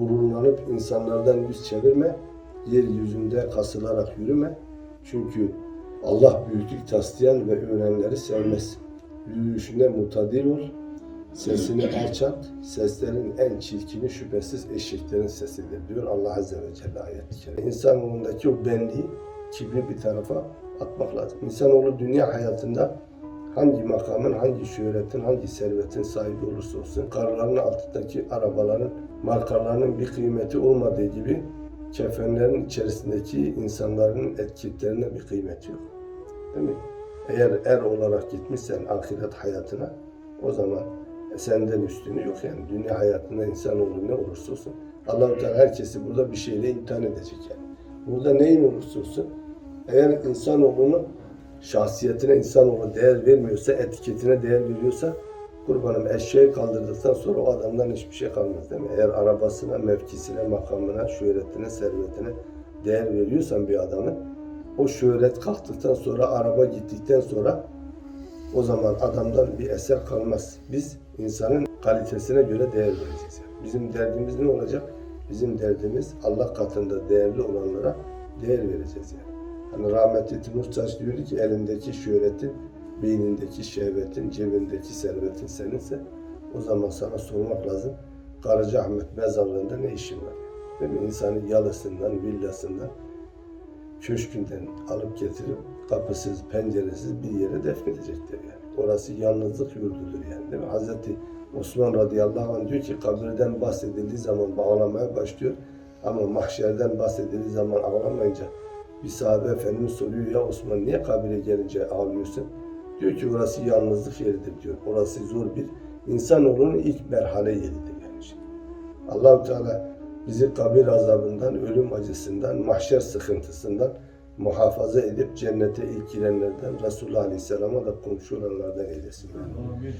gururlanıp insanlardan yüz çevirme, yeryüzünde kasılarak yürüme. Çünkü Allah büyüklük taslayan ve öğrenenleri sevmez. Yürüyüşünde mutadil ol, sesini alçalt, seslerin en çirkini şüphesiz eşeklerin sesidir diyor Allah Azze ve Celle ayet-i kerime. İnsanoğlundaki o benliği, kibri bir tarafa atmak lazım. İnsanoğlu dünya hayatında hangi makamın, hangi şöhretin, hangi servetin sahibi olursa olsun, karların altındaki arabaların, markalarının bir kıymeti olmadığı gibi kefenlerin içerisindeki insanların etiketlerine bir kıymeti yok. Değil mi? Eğer er olarak gitmişsen ahiret hayatına o zaman senden üstünü yok yani. Dünya hayatında insanoğlu ne olursa olsun Allah-u Teala herkesi burada bir şeyle imtihan edecek yani. Burada neyin olursa olsun eğer insanoğlunu şahsiyetine insanoğlu değer vermiyorsa, etiketine değer veriyorsa kurbanım eşeği kaldırdıktan sonra o adamdan hiçbir şey kalmaz değil mi? Eğer arabasına, mevkisine, makamına, şöhretine, servetine değer veriyorsan bir adamın o şöhret kalktıktan sonra, araba gittikten sonra o zaman adamdan bir eser kalmaz. Biz insanın kalitesine göre değer vereceğiz. Bizim derdimiz ne olacak? Bizim derdimiz Allah katında değerli olanlara değer vereceğiz yani. Hani rahmetli Timur Çaş diyordu ki elindeki şöhretin, beynindeki şehvetin, cebindeki servetin seninse o zaman sana sormak lazım. Karacaahmet mezarlığında ne işin var? Değil mi? İnsanı yalısından, villasından, köşkünden alıp getirip kapısız, penceresiz bir yere defnedecekler yani. Orası yalnızlık yurdudur yani değil mi? Hazreti Osman radıyallahu anh diyor ki kabirden bahsedildiği zaman bağlamaya başlıyor. Ama mahşerden bahsedildiği zaman ağlamayınca bir sahabe Efendimiz soruyor ya Osman niye kabire gelince ağlıyorsun? Diyor ki orası yalnızlık yeridir diyor. Orası zor bir insanoğlunun ilk merhale yeridir yani. Allahu Teala bizi kabir azabından, ölüm acısından, mahşer sıkıntısından muhafaza edip cennete ilk girenlerden Resulullah Aleyhisselam'a da komşu olanlardan eylesin. Amin.